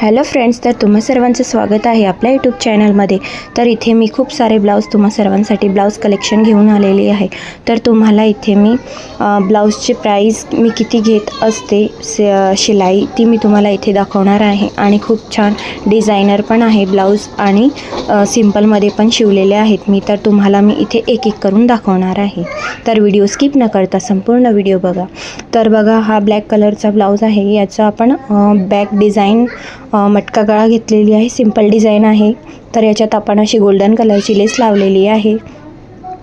Hello friends तर तुम्हा सर्वांचं स्वागत आहे आपल्या यूट्यूब चॅनलमध्ये तर इथे मी खूप सारे ब्लाऊज तुम्हा सर्वांसाठी ब्लाऊज कलेक्शन घेऊन आलेली आहे. तर तुम्हाला इथे मी ब्लाऊजची प्राईस मी किती घेत असते स शिलाई ती मी तुम्हाला इथे दाखवणार आहे. आणि खूप छान डिझायनर पण आहे ब्लाऊज आणि सिम्पलमध्ये पण शिवलेले आहेत. मी तर तुम्हाला मी इथे एक एक करून दाखवणार आहे. तर व्हिडिओ स्किप न करता संपूर्ण व्हिडिओ बघा. तर बघा हा ब्लॅक कलरचा ब्लाऊज आहे. याचं आपण बॅक डिझाईन मटका गळा घेतलेली आहे. सिंपल डिझाईन आहे. तर याच्यात आपण अशी गोल्डन कलरची लेस लावलेली आहे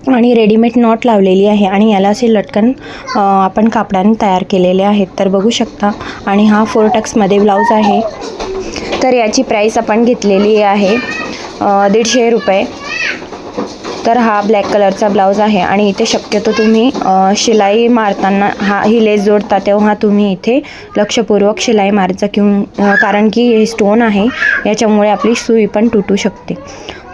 आणि रेडीमेड नॉट लावलेली आहे आणि याला असे लटकन आपण कापडाने तयार केलेले आहेत. तर बघू शकता. आणि हा फोर टक्समध्ये ब्लाऊज आहे. तर याची प्राईस आपण घेतलेली आहे दीडशे रुपये. तर हा ब्लॅक कलरचा ब्लाऊज आहे आणि इथे शक्यतो तुम्ही शिलाई मारताना हा ही लेस जोडता तेव्हा तुम्ही इथे लक्षपूर्वक शिलाई मारचा किंवा कारण की हे स्टोन आहे याच्यामुळे आपली सुई पण तुटू शकते.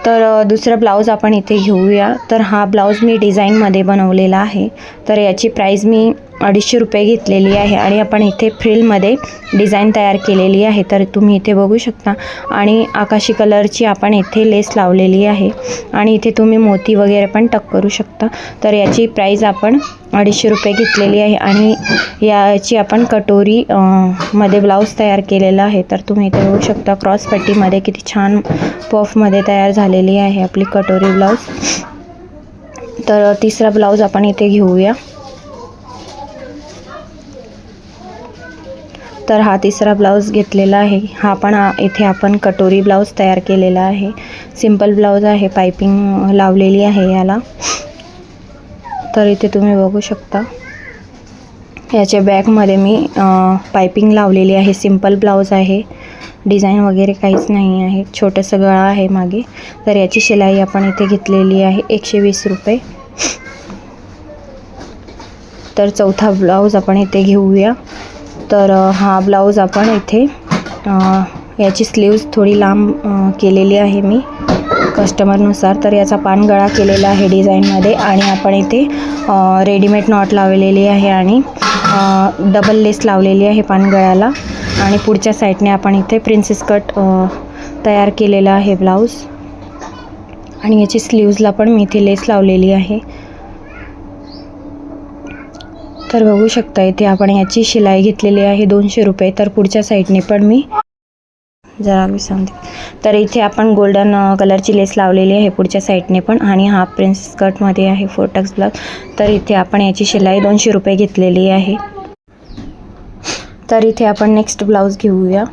तर दुसरा ब्लाऊज आपण इथे घेऊया. तर हा ब्लाऊज मी डिझाईनमध्ये बनवलेला आहे. तर याची प्राईज मी अडीचशे रुपये घेतलेली आहे आणि आपण इथे फ्रिलमध्ये डिझाईन तयार केलेली आहे. तर तुम्ही इथे बघू शकता. आणि आकाशी कलरची आपण इथे लेस लावलेली आहे. आणि इथे तुम्ही मोती वगैरे पण टक करू शकता. तर याची प्राईज आपण अडीचशे रुपये घेतलेली आहे आणि याची आपण कटोरी मध्ये ब्लाऊज तयार केलेला आहे. तर तुम्ही इथे बघू शकता क्रॉस पट्टीमध्ये किती छान पफमध्ये तयार झालेली आहे आपली कटोरी ब्लाऊज. तर तिसरा ब्लाऊज आपण इथे घेऊया. तर हा तिसरा ब्लाऊज घेतलेला आहे. हा पण इथे आपण कटोरी ब्लाऊज तयार केलेला आहे. सिंपल ब्लाऊज आहे पायपिंग लावलेली आहे याला. तर इथे तुम्ही बघू शकता. याच्या बॅकमध्ये मी पायपिंग लावलेली आहे. सिंपल ब्लाऊज आहे. डिझाईन वगैरे काहीच नाही आहे. छोटंसं गळा आहे मागे. तर याची शिलाई आपण इथे घेतलेली आहे. एकशे वीस रुपये. तर चौथा ब्लाऊज आपण इथे घेऊया. तर हा ब्लाऊज आपण इथे याची स्लीव्ज थोडी लांब केलेली आहे मी. कस्टमरनुसार तर याचा पानगळा केलेला आहे डिझाईनमध्ये आणि आपण इथे रेडीमेड नॉट लावलेली आहे आणि डबल लेस लावलेली आहे पानगळ्याला. आणि पुढच्या साईडने आपण इथे प्रिन्सेस कट तयार केलेला आहे ब्लाऊज आणि याची स्लीव्जला पण मी इथे लेस लावलेली आहे. तर बघू शकता इथे आपण याची शिलाई घेतलेली आहे दोनशे रुपये. तर पुढच्या साईडने पण मी जरा मी सांगते. तर इथे आपण गोल्डन कलरची लेस लावलेली आहे पुढच्या साईडने पण आणि हा प्रिन्स स्कर्टमध्ये आहे फोटक्स ब्लाउज तर इथे आपण याची शिलाई दोनशे रुपये घेतलेली आहे. तर इथे आपण नेक्स्ट ब्लाऊज घेऊया.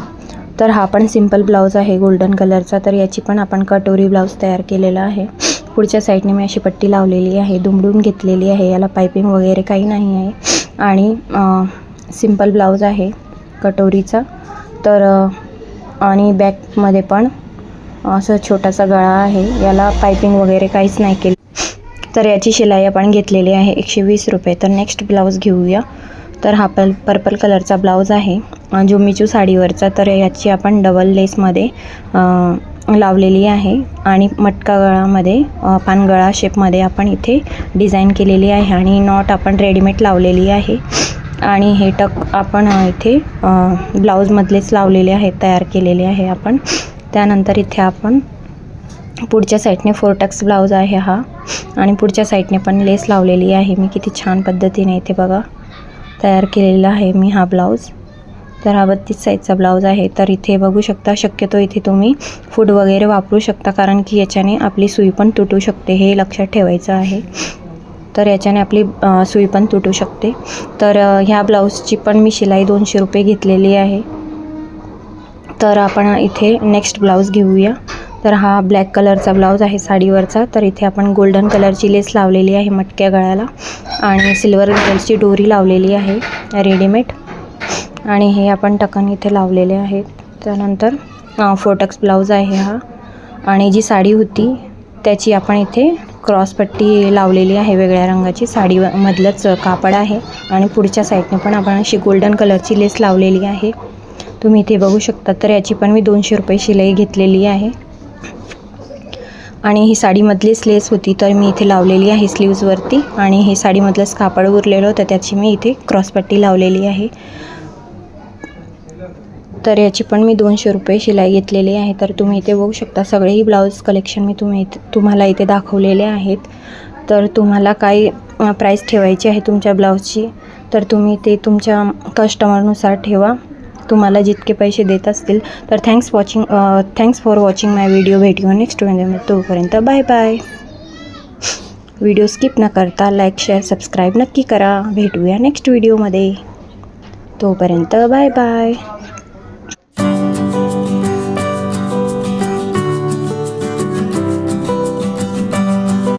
तर हा पण सिंपल ब्लाऊज आहे गोल्डन कलरचा तर याची पण आपण कटोरी ब्लाऊज तयार केलेला आहे. पुढच्या साईडने मी अशी पट्टी लावलेली आहे. दुमडून घेतलेली आहे. याला पायपिंग वगैरे काही नाही आहे. आणि सिंपल ब्लाऊज आहे कटोरीचा. तर आणि बॅकमध्ये पण असं छोटासा गळा आहे. याला पायपिंग वगैरे काहीच नाही केलं. तर याची शिलाई आपण घेतलेली आहे एकशे वीस रुपये. तर नेक्स्ट ब्लाऊज घेऊया. तर हा पल पर्पल कलरचा ब्लाऊज आहे. जो मिचू साडीवरचा तर याची आपण डबल लेसमध्ये लावलेली आहे. आणि मटका गळामध्ये पानगळा शेपमध्ये आपण इथे डिझाईन केलेली आहे. आणि नॉट आपण रेडीमेड लावलेली आहे. आणि हे टक आपण इथे ब्लाऊजमधलेच लावलेले आहेत तयार केलेले आहे आपण. त्यानंतर इथे आपण पुढच्या साईडने फोर टक्स ब्लाऊज आहे हा. आणि पुढच्या साईडने पण लेस लावलेली आहे. मी किती छान पद्धतीने इथे बघा तयार केलेला आहे मी हा ब्लाऊज. तर हा बत्तीस साईजचा ब्लाऊज आहे. तर इथे बघू शकता शक्यतो इथे तुम्ही फूड वगैरे वापरू शकता कारण की याच्याने आपली सुई पण तुटू शकते हे लक्षात ठेवायचं आहे. तर याच्याने आपली सुई पण तुटू शकते. तर ह्या ब्लाऊजची पण मी शिलाई दोनशे रुपये घेतलेली आहे. तर आपण इथे नेक्स्ट ब्लाऊज घेऊया. तर हा ब्लॅक कलरचा ब्लाऊज आहे साडीवरचा. तर इथे आपण गोल्डन कलरची लेस लावलेली आहे मटक्या गळ्याला. आणि सिल्वर कलरची डोरी लावलेली आहे रेडीमेड. आणि हे आपण टकन इथे लावलेले आहेत. त्यानंतर फोटक्स ब्लाऊज आहे हा. आणि जी साडी होती त्याची आपण इथे क्रॉसपट्टी लावलेली आहे वेगळ्या रंगाची. साडी मधलंच कापड आहे आणि पुढच्या साईडने पण आपण अशी गोल्डन कलरची लेस लावलेली आहे. तुम्ही इथे बघू शकता तर याची पण मी दोनशे रुपये शिलाई घेतलेली आहे. आणि ही साडीमधलीच लेस होती तर मी इथे लावलेली आहे स्लीव्जवरती आणि हे साडीमधलंच कापड उरलेलं होतं त्याची मी इथे क्रॉसपट्टी लावलेली आहे. तर याची पण मी दोनशे रुपये शिलाई घेतलेली आहे. तर तुम्ही इथे बघू शकता सगळेही ब्लाऊज कलेक्शन मी तुम्ही इथे तुम्हाला इथे दाखवलेले आहेत. तर तुम्हाला काही प्राईस ठेवायची आहे तुमच्या ब्लाऊजची तर तुम्ही ते तुमच्या कस्टमरनुसार ठेवा. तुम्हाला जितके पैसे देत असतील. तर thanks watching thanks for watching my video भेटू नेक्स्ट व्हिडिओ तोपर्यंत बाय बाय व्हिडिओ स्किप न करता लाईक शेअर सबस्क्राईब नक्की करा. भेटूया नेक्स्ट व्हिडिओमध्ये तोपर्यंत बाय बाय